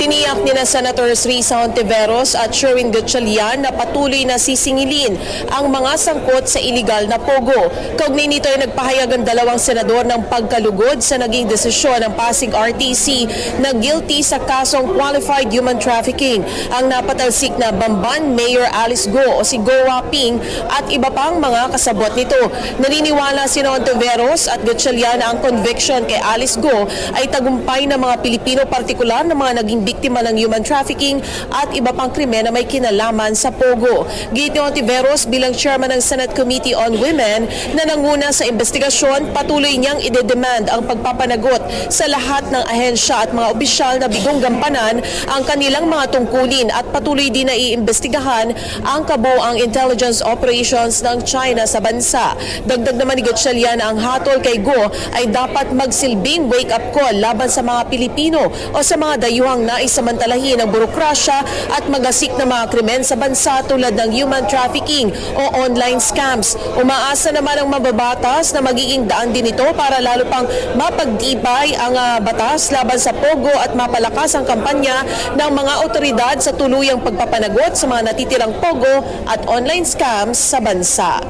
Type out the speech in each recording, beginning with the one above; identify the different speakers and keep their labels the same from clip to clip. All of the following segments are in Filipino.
Speaker 1: Tiniyak ni na Senators Risa Ontiveros at Sherwin Gatchalian na patuloy na sisingilin ang mga sangkot sa iligal na pogo. Kaugnay nito ay nagpahayag ang dalawang senador ng pagkalugod sa naging desisyon ng Pasig RTC na guilty sa kasong qualified human trafficking. Ang napatalsik na Bamban Mayor Alice Go o si Go Waping at iba pang mga kasabot nito. Naniniwala si Ontiveros at Gatchalian na ang conviction kay Alice Go ay tagumpay ng mga Pilipino partikular na mga naging biktima ng human trafficking at iba pang krimen na may kinalaman sa Pogo. Gate ni Ontiveros bilang chairman ng Senate Committee on Women na nanguna sa investigasyon, patuloy niyang idedemand ang pagpapanagot sa lahat ng ahensya at mga opisyal na bigong gampanan ang kanilang mga tungkulin at patuloy din na iimbestigahan ang kabuoang intelligence operations ng China sa bansa. Dagdag naman ni Gatchalian na ang hatol kay Go ay dapat magsilbing wake-up call laban sa mga Pilipino o sa mga dayuhang naisamantalahin ng burokrasya at magasik na mga krimen sa bansa tulad ng human trafficking o online scams. Umaasa naman ang mababatas na magiging daan din ito para lalo pang mapagtibay ang ah, batas laban sa pogo at mapalakas ang kampanya ng mga otoridad sa tuluyang pagpapanagot sa mga natitirang pogo at online scams sa bansa.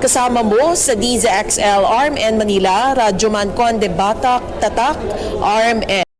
Speaker 1: Kasama mo sa DZXL ARM N Manila, Radyo Man Conde Batak, Tatak, ARM N.